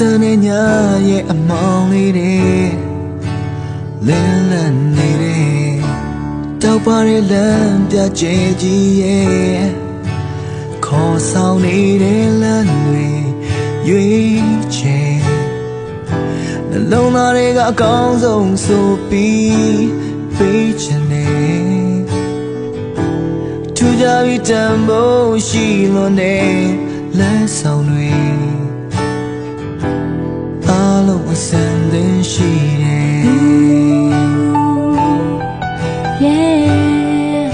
ူဆန်းတဲ့ညရဲ့အမောင်လေးတွေလင်းလန်းနေတယ်တောက်ပါတဲ့လမ်းပြကျဲကြီးရဲ့ခေါ်ဆောင်နေတဲ့လမ်းတွေရွေးချယ်နှလုံးသားတွေကအကောင်းဆုံးဆိုပြီးပေးချင်တယ်ထူကြပြီးတန်ဖို့ရှိလို့နေလက် Yeah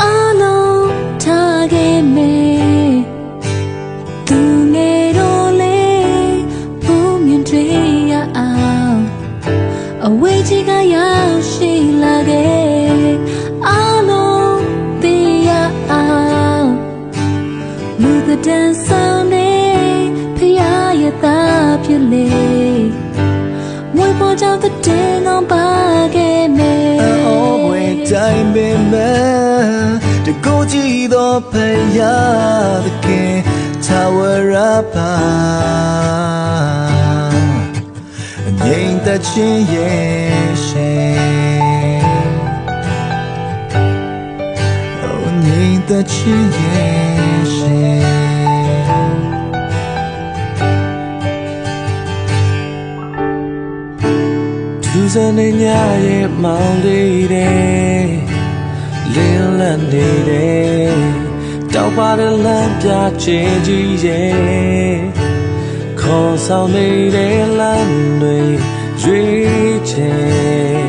အလုံးထားခဲ့မယ်သူငယ်တော့လေဘုံမြင်တွေ့ရအောင်အဝေးကြီးကရောက်ရှိလာခဲ့အလုံးသိရအောင်လူသက်တမ်းဆောင်နေဖျားရသားဖြစ်လေမွေ ပေါ်ကြောင့်တဲ့တင်အောင်ပါခဲ့မယ်အော်ဝဲတိုင်းပင်မဲ့တကိုကြည့်တော့ဖယားတကယ်သာဝရပါအငိမ့်သက်ချင်းရဲ့ရှင် Oh, ငိမ့်သက်ချင်းရဲ့ရှင် သူစနေညရဲ့မောင်လေးတဲ့လင်းလန်းနေတယ်တောက်ပါတဲ့လမ်းပြချေကြီးရဲ့ခေါ်ဆောင်နေတဲ့လမ်းတွေရွေးချယ်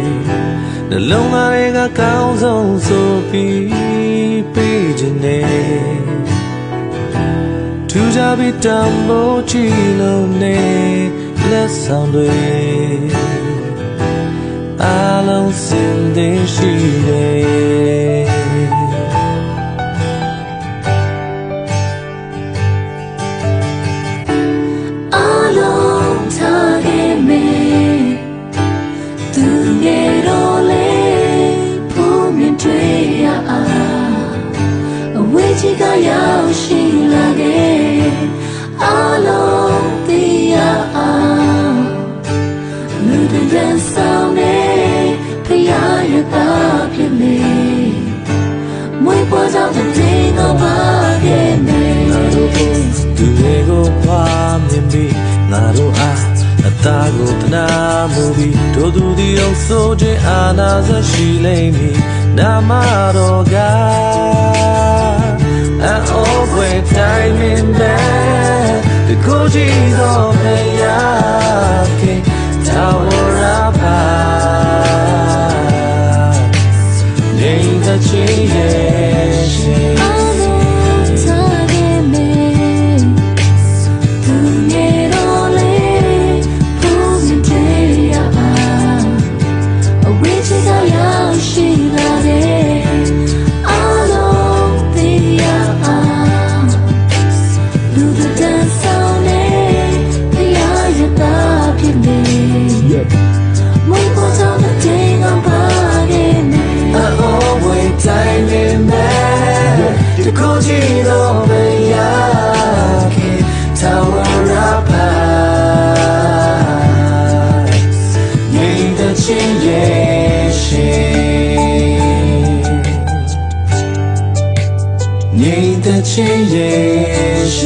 နှလုံးသားတွေကကောင်းဆုံးဆိုပြီးပေးခြင်းနဲ့သူကြပြီးတံမိုးချီလုံးနဲ့လက်ဆောင်တွေ အားလုံးစင်သေးရှိတယ်အလုံးထားခဲ့မယ်သူငယ်တော့လေဖုံးမြင်တွေ့ရအောင်အဝေးကြီးကရောက်ရှိလာခဲ့အလုံး မှုပြီးတို့သူဒီအောင်ဆိုခြင်းအာနာစရှိလိမ့်မည်နာမတော်ကအအောဘွယ်တိုင်းမင်းတဲ့ဒီကိုကြည့်တော့မရ 空气都被压它吻了你的气也吸你的气也吸